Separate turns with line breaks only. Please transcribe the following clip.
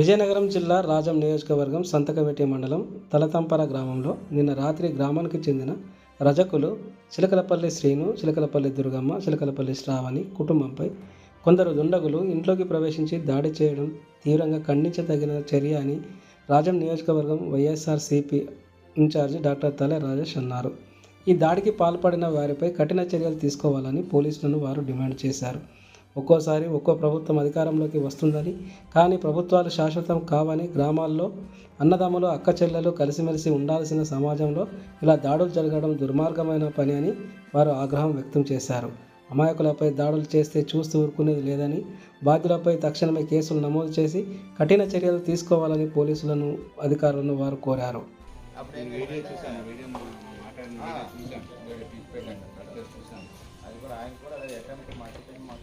విజయనగరం జిల్లా రాజం నియోజకవర్గం సంతకవేటి మండలం తలతంపర గ్రామంలో నిన్న రాత్రి గ్రామానికి చెందిన రజకులు చిలకలపల్లి శ్రీను చిలకలపల్లి దుర్గమ్మ చిలకలపల్లి శ్రావణి కుటుంబంపై కొందరు దుండగులు ఇంట్లోకి ప్రవేశించి దాడి చేయడం తీవ్రంగా ఖండించదగిన చర్య అని రాజం నియోజకవర్గం YSRCP incharge doctor Tale Rajesh అన్నారు. ఈ దాడికి పాల్పడిన వారిపై కఠిన చర్యలు తీసుకోవాలని పోలీసులను వారు డిమాండ్ చేశారు. ఒక్కోసారి ఒక్కో ప్రభుత్వం అధికారంలోకి వస్తుందని కానీ ప్రభుత్వాలు శాశ్వతం కావని గ్రామాల్లో అన్నదమ్ములు అక్క చెల్లెలు కలిసిమెలిసి ఉండాల్సిన సమాజంలో ఇలా దాడులు జరగడం దుర్మార్గమైన పని అని వారు ఆగ్రహం వ్యక్తం చేశారు. అమాయకులపై దాడులు చేస్తే చూస్తూ ఊరుకునేది లేదని బాధ్యులపై తక్షణమే కేసులు నమోదు చేసి కఠిన చర్యలు తీసుకోవాలని పోలీసులను అధికారులను వారు కోరారు.
అది కూడా ఆయన కూడా అదే ఎక్కడ మాట్లాడి మాకు